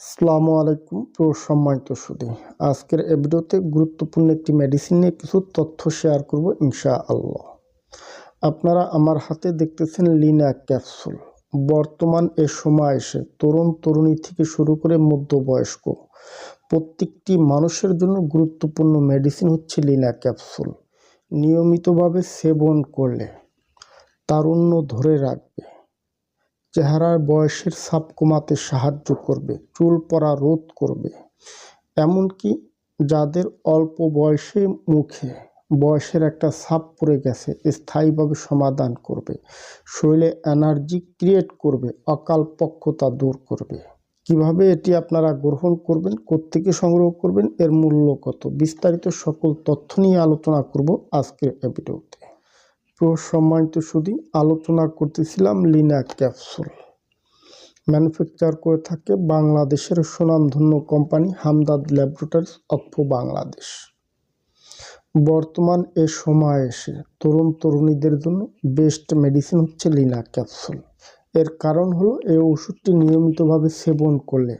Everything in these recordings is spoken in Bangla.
আসসালামু আলাইকুম সম্মানিত সুদী আজকের এই ভিডিওতে গুরুত্বপূর্ণ একটি মেডিসিন নিয়ে কিছু তথ্য শেয়ার করব ইনশা আল্লাহ আপনারা আমার হাতে দেখতেছেন লিনা ক্যাপসুল বর্তমান এ সময় এসে তরুণ তরুণী থেকে শুরু করে মধ্যবয়স্ক প্রত্যেকটি মানুষের জন্য গুরুত্বপূর্ণ মেডিসিন হচ্ছে লিনা ক্যাপসুল নিয়মিতভাবে সেবন করলে তারুণ্য ধরে রাখবে। চেহারার বয়সের ছাপ কমাতে সাহায্য করবে, চুল পড়া রোধ করবে। এমনকি যাদের অল্প বয়সে মুখে বয়সের একটা ছাপ পড়ে গেছে, স্থায়ীভাবে সমাধান করবে। শরীরে এনার্জি ক্রিয়েট করবে, অকাল পক্ষতা দূর করবে। কীভাবে এটি আপনারা গ্রহণ করবেন, কোত্থেকে সংগ্রহ করবেন, এর মূল্য কত? বিস্তারিত সকল তথ্য নিয়ে আলোচনা করব আজকের এই প্রিয় সম্মানিত সুদী আলোচনা করতেছিলাম লিনা ক্যাপসুল। ম্যানুফ্যাকচার করে থাকে বাংলাদেশের সুনামধন্য company Hamdard laboratories of Bangladesh. বর্তমান এ সময় এসে তরুণ তরুণীদের জন্য বেস্ট মেডিসিন হচ্ছে লিনা ক্যাপসুল। এর কারণ হলো এই ওষুধটি নিয়মিতভাবে সেবন করলে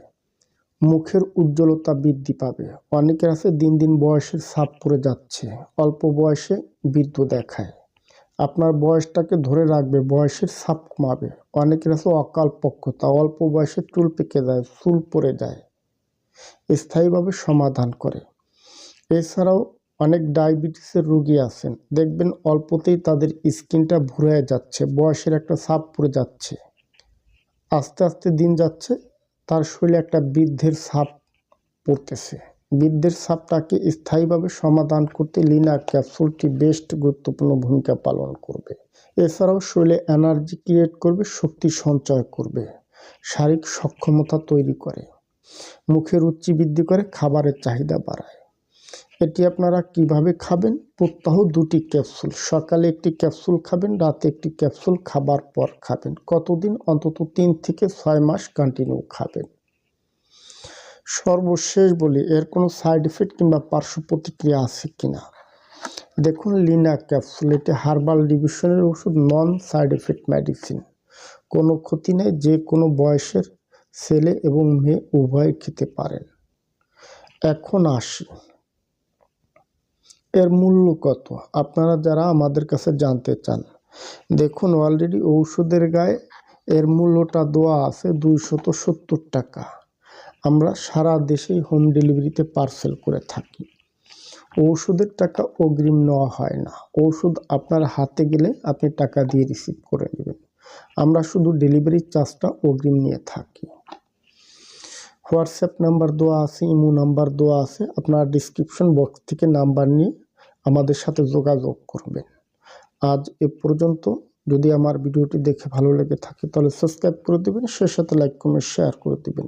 মুখের উজ্জ্বলতা বৃদ্ধি পাবে। অনেকের আছে দিন দিন বয়সের ছাপ পড়ে যাচ্ছে, অল্প বয়সে বৃদ্ধ দেখায়। আপনার বয়সটাকে ধরে রাখবে, বয়সের ছাপ কমাবে। অনেকের আছে অকাল পক্ষতা অল্প বয়সে চুল পেকে যায়, চুল পড়ে যায়। স্থায়ীভাবে সমাধান করে। এছাড়াও অনেক ডায়াবেটিসের রোগী আছেন। দেখবেন অল্পতেই তাদের স্কিনটা ভুরে যাচ্ছে, বয়সের একটা ছাপ পড়ে যাচ্ছে। আস্তে আস্তে দিন যাচ্ছে, তার শরীরে একটা বৃদ্ধের ছাপ পড়তেছে। বৃদ্ধের ছাপটাকে স্থায়ীভাবে সমাধান করতে লিনা ক্যাপসুলটি বেস্ট গুরুত্বপূর্ণ ভূমিকা পালন করবে। এছাড়াও শরীরে এনার্জি ক্রিয়েট করবে, শক্তি সঞ্চয় করবে, শারীরিক সক্ষমতা তৈরি করে, মুখের রুচি বৃদ্ধি করে, খাবারের চাহিদা বাড়ায়। এটি আপনারা কীভাবে খাবেন? প্রত্যহ দুটি ক্যাপসুল। সকালে একটি ক্যাপসুল খাবেন, রাতে একটি ক্যাপসুল, খাবার পর খাবেন। কতদিন? অন্তত তিন থেকে ছয় মাস কন্টিনিউ খাবেন। সর্বশেষ বলি, এর কোনো সাইড এফেক্ট কিংবা পার্শ্ব প্রতিক্রিয়া আছে কিনা? দেখুন লিনা ক্যাপসুল এটি হার্বাল ডিভিশনের ওষুধ নন সাইড এফেক্ট মেডিসিন কোনো ক্ষতি নেই, যে কোনো বয়সের ছেলে এবং মেয়ে উভয় খেতে পারেন। এখন আসি। এর মূল্য কত? আপনারা যারা আমাদের কাছে জানতে চান, দেখুন অলরেডি ঔষধের গায়ে এর মূল্যটা দেওয়া আছে দুইশত সত্তর টাকা। আমরা সারা দেশেই হোম ডেলিভারিতে পার্সেল করে থাকি। ওষুধের টাকা অগ্রিম নেওয়া হয় না। ওষুধ আপনার হাতে গেলে আপনি টাকা দিয়ে রিসিভ করে নেবেন। আমরা শুধু ডেলিভারি চার্জটা অগ্রিম নিয়ে থাকি। হোয়াটসঅ্যাপ নাম্বার দেওয়া আছে, ইমো নাম্বার দেওয়া আছে। আপনার ডিসক্রিপশন বক্স থেকে নাম্বার নিয়ে আমাদের সাথে যোগাযোগ করবেন। আজ এ পর্যন্ত। যদি আমার ভিডিওটি দেখে ভালো লেগে থাকে তাহলে সাবস্ক্রাইব করে দেবেন সে সাথে লাইক কমেন্ট শেয়ার করে দেবেন।